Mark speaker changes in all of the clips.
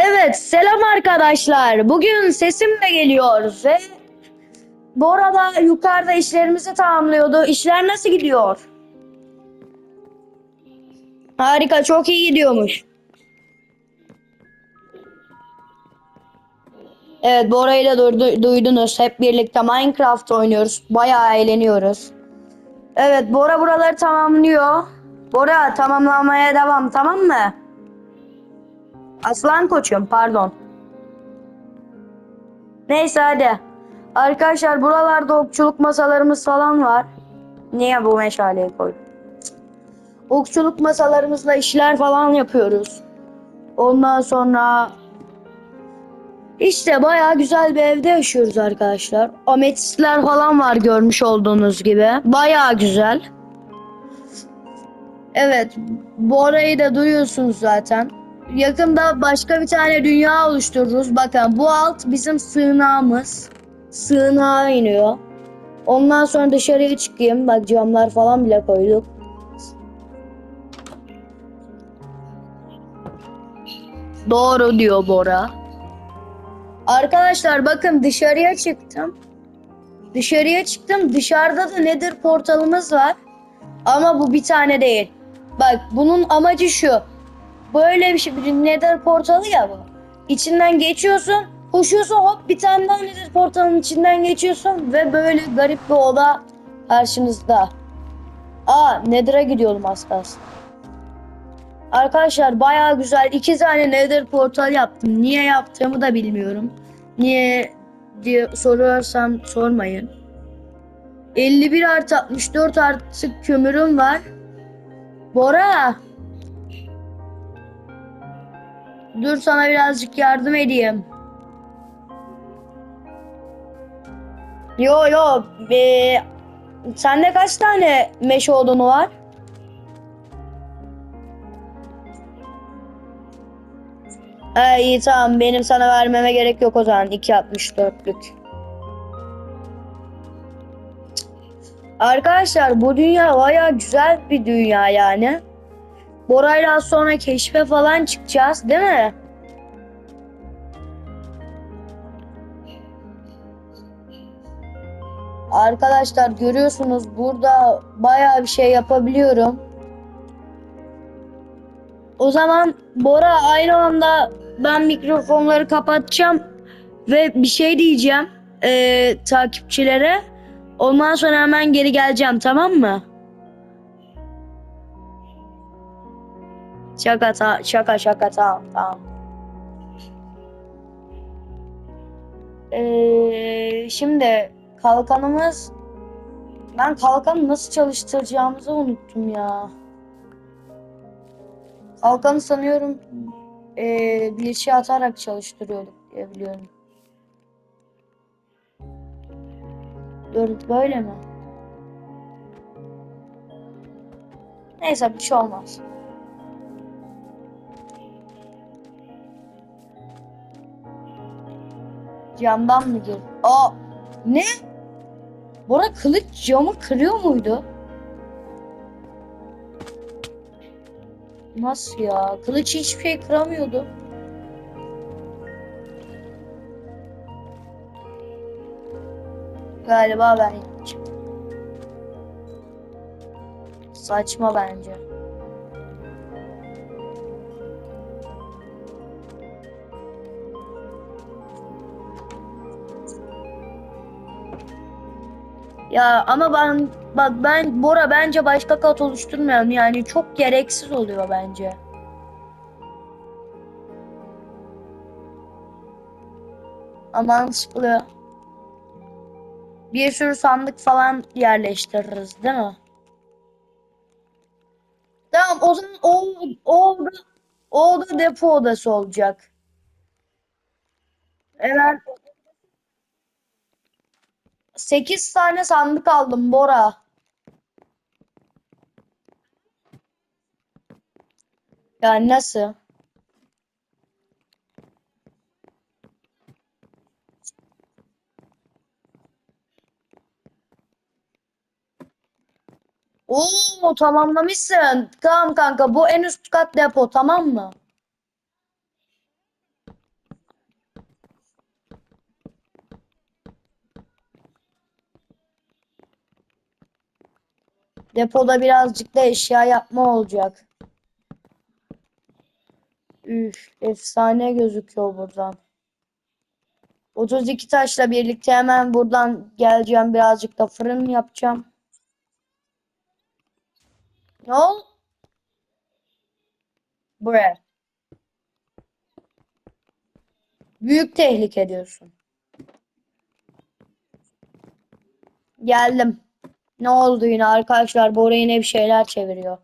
Speaker 1: Evet, selam arkadaşlar. Bugün sesim de geliyor ve bu arada yukarıda işlerimizi tamamlıyordu. İşler nasıl gidiyor? Harika, çok iyi gidiyormuş. Evet, da duydu- duydunuz. Hep birlikte Minecraft oynuyoruz. Bayağı eğleniyoruz. Evet, Bora buraları tamamlıyor. Bora tamamlamaya devam, tamam mı? Aslan koçum pardon. Neyse hadi. Arkadaşlar buralarda okçuluk masalarımız falan var. Niye bu meşaleyi koydum? Okçuluk masalarımızla işler falan yapıyoruz. Ondan sonra işte bayağı güzel bir evde yaşıyoruz arkadaşlar. Ametistler falan var görmüş olduğunuz gibi. Bayağı güzel. Evet, bu orayı da duyuyorsunuz zaten. Yakında başka bir tane dünya oluştururuz. Bakın bu alt bizim sığınağımız. Sığınağa iniyor. Ondan sonra dışarıya çıkayım. Bak camlar falan bile koyduk. Doğru diyor Bora. Arkadaşlar bakın dışarıya çıktım. Dışarıya çıktım. Dışarıda da nedir portalımız var. Ama bu bir tane değil. Bak bunun amacı şu. Böyle bir şey. Bir nether portalı ya bu. İçinden geçiyorsun. Koşuyorsun hop bir tane daha nether portalın içinden geçiyorsun. Ve böyle garip bir oda karşınızda. Aa nether'a gidiyorum az. Arkadaşlar bayağı güzel. iki tane nether portal yaptım. Niye yaptığımı da bilmiyorum. Niye diye soruyorsam sormayın. 51 artı 64 artı kömürüm var. Bora. Dur sana birazcık yardım edeyim. Yo yo. Ee, sende kaç tane meşe odunu var? Ha iyi tamam benim sana vermeme gerek yok o zaman 2.64'lük. Arkadaşlar bu dünya baya güzel bir dünya yani. Bora'yla az sonra keşfe falan çıkacağız değil mi? Arkadaşlar görüyorsunuz burada bayağı bir şey yapabiliyorum. O zaman Bora aynı anda ben mikrofonları kapatacağım ve bir şey diyeceğim eee, takipçilere. Ondan sonra hemen geri geleceğim tamam mı? Şaka ta- şaka şaka tamam tamam. Ee, şimdi kalkanımız ben kalkanı nasıl çalıştıracağımızı unuttum ya. Kalkanı sanıyorum ee, bir şey atarak çalıştırıyorduk diye biliyorum. Dur böyle mi? Neyse bir şey olmaz. Camdan mı gir? Aa ne? Bora kılıç camı kırıyor muydu? Nasıl ya? Kılıç hiçbir şey kıramıyordu. Galiba ben yapacağım. Saçma bence. Ya ama ben bak ben Bora bence başka kat oluşturmayalım yani çok gereksiz oluyor bence. Aman sıkılıyor. Bir sürü sandık falan yerleştiririz değil mi? Tamam o zaman o, o oda, o oda depo odası olacak. Evet. 8 tane sandık aldım Bora. Yani nasıl? Oo tamamlamışsın. Tamam kanka bu en üst kat depo tamam mı? Depoda birazcık da eşya yapma olacak. Üf, efsane gözüküyor buradan. 32 taşla birlikte hemen buradan geleceğim. Birazcık da fırın yapacağım. Ne ol? Buraya. Büyük tehlike diyorsun. Geldim. Ne oldu yine arkadaşlar? Bora yine bir şeyler çeviriyor.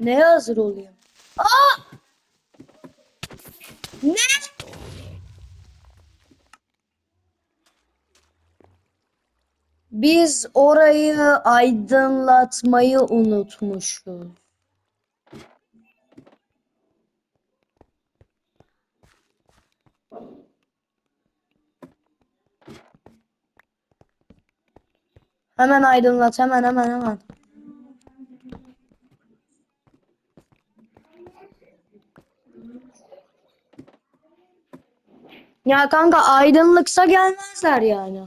Speaker 1: Neye hazır olayım? Aa! Ne? Biz orayı aydınlatmayı unutmuşuz. Hemen aydınlat, hemen hemen hemen. Ya kanka aydınlıksa gelmezler yani.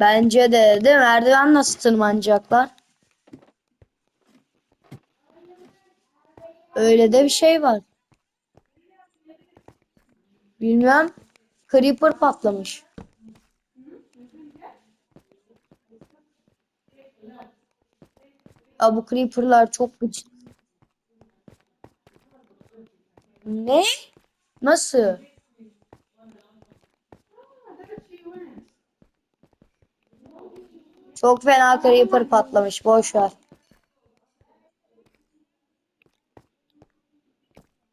Speaker 1: Bence de değil mi? Merdiven nasıl tırmanacaklar? Öyle de bir şey var. Bilmem. Creeper patlamış. Ya bu creeperlar çok gıcık. Ne? Nasıl? Çok fena creeper patlamış. Boş ver.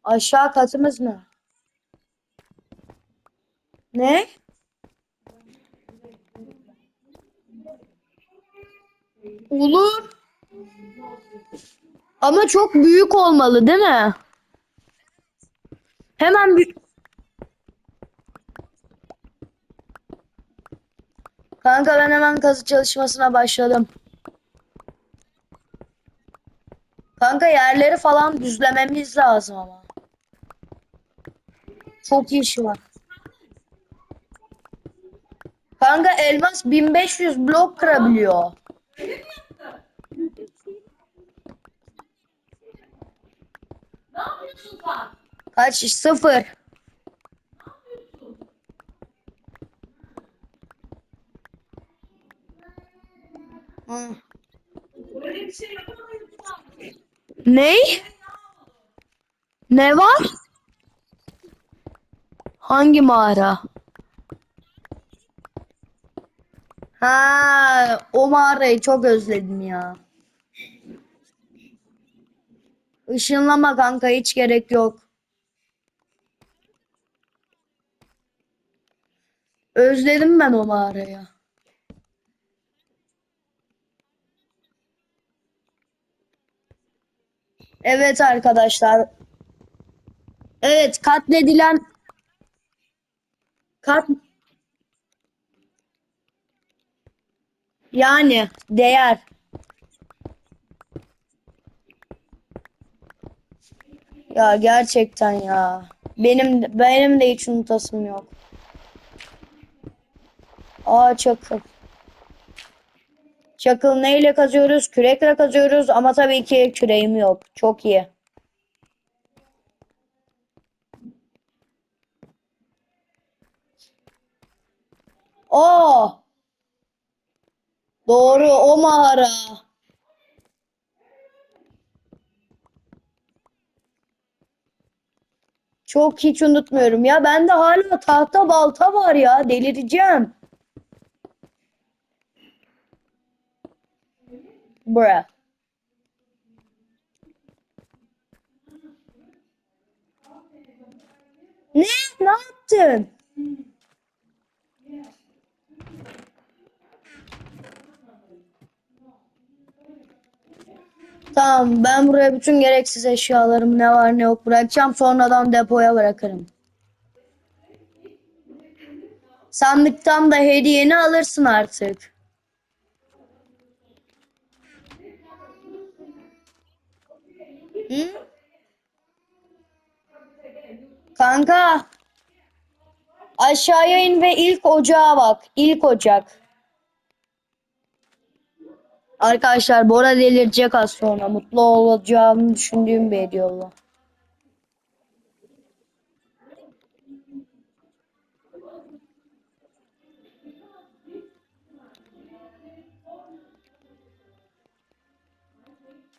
Speaker 1: Aşağı katımız mı? Ne? Olur. Ama çok büyük olmalı, değil mi? Hemen bir... Kanka ben hemen kazı çalışmasına başladım. Kanka yerleri falan düzlememiz lazım ama. Çok iş var. Kanka elmas 1500 blok kırabiliyor. Kaç? Sıfır. Hı.
Speaker 2: Böyle bir şey yapamayız.
Speaker 1: Ne? Ne var? Hangi mağara? Ha, o mağarayı çok özledim ya. Işınlama kanka hiç gerek yok. Özledim ben o mağarayı. Evet arkadaşlar. Evet katledilen kat yani değer. Ya gerçekten ya. Benim benim de hiç unutasım yok. Aa çakıl. Çakıl neyle kazıyoruz? Kürekle kazıyoruz ama tabii ki küreğim yok. Çok iyi. Aa! Doğru o mağara. Çok hiç unutmuyorum ya. Bende hala tahta balta var ya. Delireceğim. Bruh. Ne? Ne yaptın? Tamam ben buraya bütün gereksiz eşyalarımı ne var ne yok bırakacağım. Sonradan depoya bırakırım. Sandıktan da hediyeni alırsın artık. Hı? Kanka aşağıya in ve ilk ocağa bak. İlk ocak. Arkadaşlar Bora delirecek az sonra. Mutlu olacağımı düşündüğüm bir hediye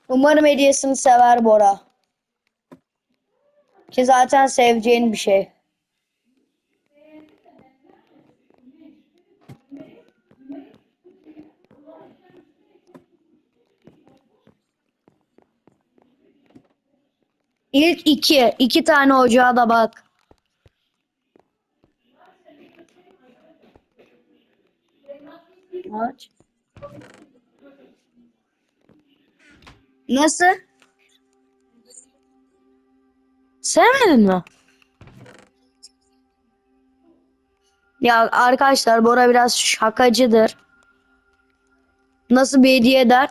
Speaker 1: Umarım hediyesini sever Bora. Ki zaten seveceğin bir şey. İlk iki. iki tane ocağa da bak. Aç. Nasıl? Sevmedin mi? Ya arkadaşlar Bora biraz şakacıdır. Nasıl bir hediye eder?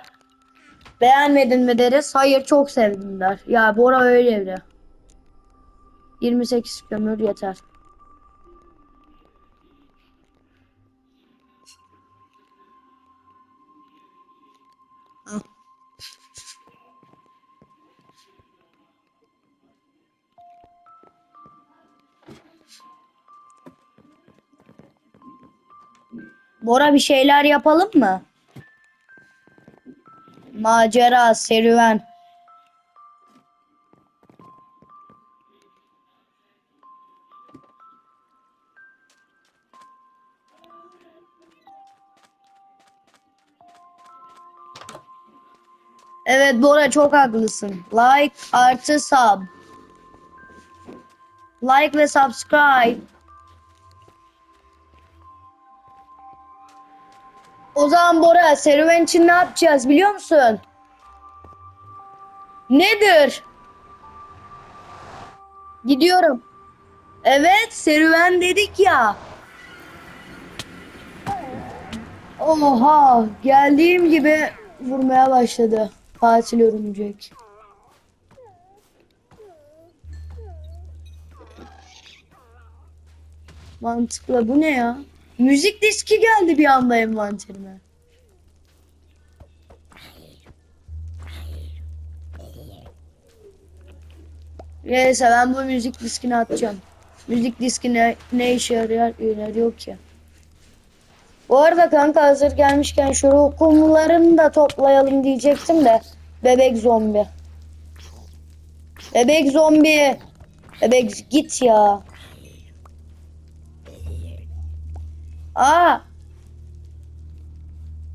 Speaker 1: Beğenmedin mi deriz. Hayır çok sevdim der. Ya Bora öyle biri. 28 kömür yeter. Bora bir şeyler yapalım mı? Macera, serüven. Evet Bora çok haklısın. Like artı sub. Like ve subscribe. O zaman Bora serüven için ne yapacağız biliyor musun? Nedir? Gidiyorum. Evet serüven dedik ya. Oha geldiğim gibi vurmaya başladı. Katil örümcek. Mantıklı bu ne ya? Müzik diski geldi bir anda envanterime. Neyse ben bu müzik diskini atacağım. Müzik diski ne, ne işe yarıyor, yarıyor ki? Bu arada kanka hazır gelmişken şu ruh kumlarını da toplayalım diyecektim de. Bebek zombi. Bebek zombi. Bebek git ya. Aa.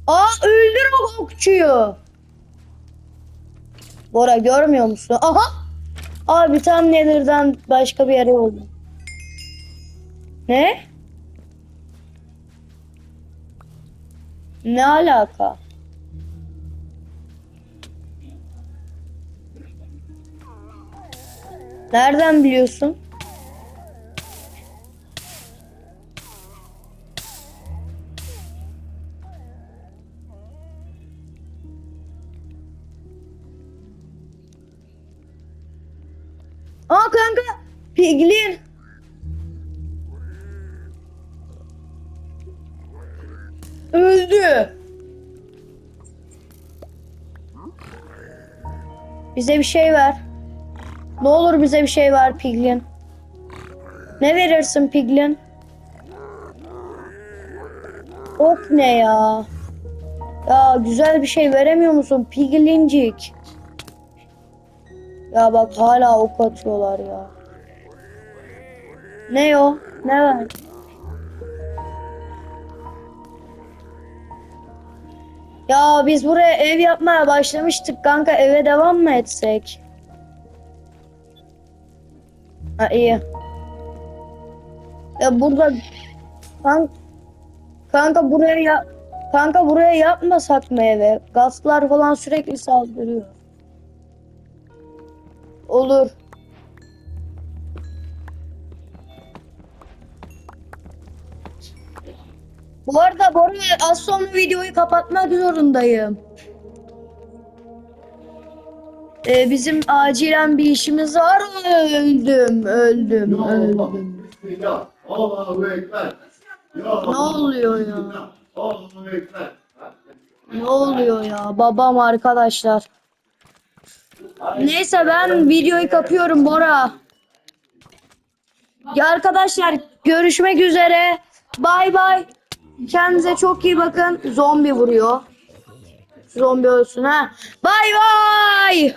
Speaker 1: Aa öldür o okçuyu. Bora görmüyor musun? Aha. Abi tam Nether'dan başka bir yere oldu. Ne? Ne alaka? Nereden biliyorsun? Bize bir şey ver. Ne olur bize bir şey ver Piglin. Ne verirsin Piglin? Ok ne ya? Ya güzel bir şey veremiyor musun Piglincik? Ya bak hala ok atıyorlar ya. Ne o? Ne ver? Ya biz buraya ev yapmaya başlamıştık kanka eve devam mı etsek? Ha iyi. Ya burada kanka, kanka buraya ya kanka buraya yapmasak mı eve? Gazlar falan sürekli saldırıyor. Olur. Bu arada Bora az sonra videoyu kapatmak zorundayım. Ee, bizim acilen bir işimiz var. Öldüm, öldüm, öldüm. Ne oluyor ya? Ne oluyor ya? Babam arkadaşlar. Neyse ben videoyu kapıyorum Bora. Ya arkadaşlar görüşmek üzere. Bay bay. Kendinize çok iyi bakın. Zombi vuruyor. Zombi ölsün ha. Bay bay.